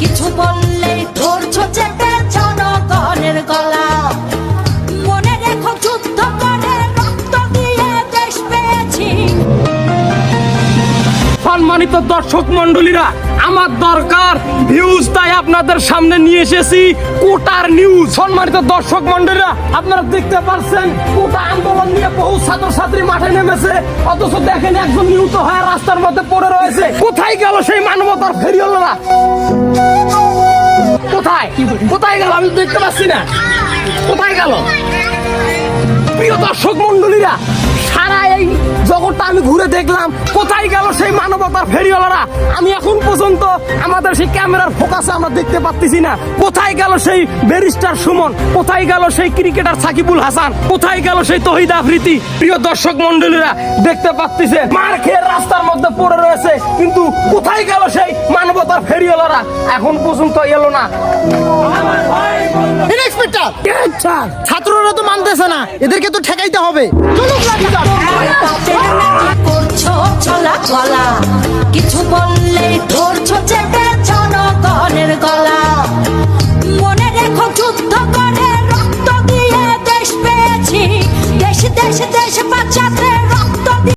কিছু বললেই ধরছ চেপে জনগণের গলা। মনে রেখো যুদ্ধ করে রক্ত দিয়ে দেশ পেয়েছি। সম্মানিত দর্শক মন্ডলীরা আমার দরকার ভিউজ তাই আপনাদের সামনে নিয়ে এসেছি কোটার নিউজ সম্মানিত দর্শক মন্ডলীরা আপনারা দেখতে পাচ্ছেন কোটা আন্দোলন নিয়ে বহু ছাত্রছাত্রী মাঠে নেমেছে, অথচ দেখেন একজন নিহত হয়ে রাস্তার মধ্যে পড়ে রয়েছে। কোথায় গেল সেই মানবতার ফেরিওয়ালারা কোথায়? কোথায় গেল? আমি দেখতে পাচ্ছি না। কোথায় গেল? প্রিয় দর্শক মন্ডলীরা সারা এই জগৎটা আমি ঘুরে দেখলাম। কোথায় গেল সেই মানবতার ফেরিওয়ালারা? আমি এখন পর্যন্ত আমাদের সেই ক্যামেরার ফোকাসে আমরা দেখতে পাচ্ছি না। কোথায় গেল সেই ব্যারিস্টার সুমন? কোথায় গেল সেই ক্রিকেটার সাকিবুল হাসান? কোথায় গেল সেই তহিদ আফ্রিতি? প্রিয় দর্শক মন্ডলীরা দেখতে পাচ্ছেন মার খেয়ে রাস্তার মধ্যে পড়ে রয়েছে কিন্তু কোথায় গেল সেই মানবতার ফেরিওয়ালারা? এখন পর্যন্ত এলো না। ছাত্ররা তো মানতেছে না এদেরকে তো ঠেকাইতে হবে। চলুন করছ চলা কিছু বললেই ধরছো চেপে জনগণের গলা। মনে রেখো যুদ্ধ করে রক্ত দিয়ে দেশ পেয়েছি। দেশ দেশ দেশ বাঁচাতে